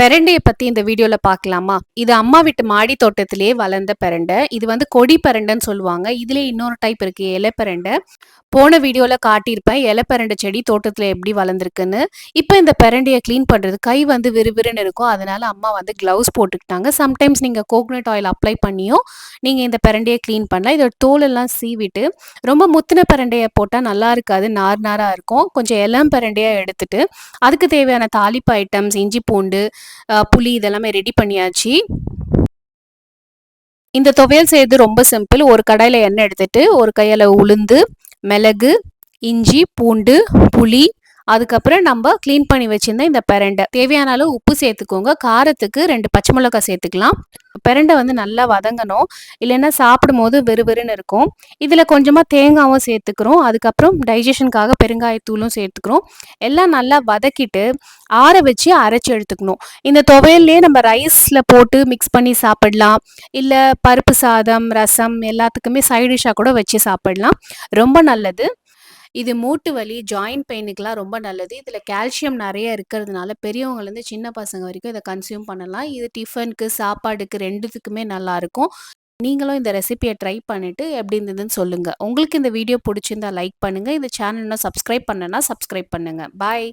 பெரண்டையை பத்தி இந்த வீடியோல பார்க்கலாமா இது அம்மா வீட்டு மாடி தோட்டத்திலேயே வளர்ந்த பெரண்டை. இது வந்து கொடி பெரண்டைன்னு சொல்லுவாங்க. இதுல இன்னொரு டைப் இருக்கு இலை பெரண்டை. போன வீடியோல காட்டியிருப்பேன் இலை பெரண்டை செடி தோட்டத்துல எப்படி வளர்ந்துருக்குன்னு. இப்போ இந்த பெரண்டையை க்ளீன் பண்றது கை வந்து விறுவிறுன்னு இருக்கும். அதனால அம்மா வந்து கிளவுஸ் போட்டுக்கிட்டாங்க. சம்டைம்ஸ் நீங்க கோகனட் ஆயில் அப்ளை பண்ணியும் நீங்க இந்த பெரண்டையை க்ளீன் பண்ணலாம். இதோட தோல் எல்லாம் சீவிட்டு ரொம்ப முத்தின பெரண்டையை போட்டால் நல்லா இருக்காது நார் நாரா இருக்கும். கொஞ்சம் இளம் பெரண்டையா எடுத்துட்டு அதுக்கு தேவையான தாளிப்பு ஐட்டம்ஸ் இஞ்சி பூண்டு புளி இதெல்லாமே ரெடி பண்ணியாச்சு. இந்த துவையல் செய்யறது ரொம்ப சிம்பிள் ஒரு கடாயில் எண்ணெய் எடுத்துட்டு ஒரு கையில் உளுந்து மிளகு இஞ்சி பூண்டு புளி அதுக்கப்புறம் நம்ம க்ளீன் பண்ணி வச்சிருந்த இந்த பெரண்டை. தேவையான அளவு உப்பு சேர்த்துக்கோங்க. காரத்துக்கு ரெண்டு பச்சை மிளகாய் சேர்த்துக்கலாம். பெரண்டை வந்து நல்லா வதங்கணும். இல்லைன்னா சாப்பிடும் போது வெறுவெறுன்னு இருக்கும். இதில் கொஞ்சமாக தேங்காவும் சேர்த்துக்கிறோம். அதுக்கப்புறம் டைஜஷனுக்காக பெருங்காயத்தூளும் சேர்த்துக்கிறோம். எல்லாம் நல்லா வதக்கிட்டு ஆற வச்சு அரைச்சி எடுத்துக்கணும். இந்த துவையிலே நம்ம ரைஸில் போட்டு மிக்ஸ் பண்ணி சாப்பிடலாம். இல்லை பருப்பு சாதம் ரசம் எல்லாத்துக்குமே சைடிஷாக கூட வச்சு சாப்பிடலாம். ரொம்ப நல்லது. இது மூட்டு வலி ஜாயிண்ட் பெயினுக்கெலாம் ரொம்ப நல்லது. இதில் கால்சியம் நிறைய இருக்கிறதுனால பெரியவங்கலேருந்து சின்ன பசங்க வரைக்கும் இதை கன்சியூம் பண்ணலாம். இது டிஃபனுக்கு சாப்பாடுக்கு ரெண்டுத்துக்குமே நல்லாயிருக்கும் நீங்களும் இந்த ரெசிபியை ட்ரை பண்ணிவிட்டு எப்படி இருந்ததுன்னு சொல்லுங்கள் உங்களுக்கு இந்த வீடியோ பிடிச்சிருந்தா லைக் பண்ணுங்கள் இந்த சேனல்னா சப்ஸ்கிரைப் பண்ணனா சப்ஸ்கிரைப் பண்ணுங்கள் பாய்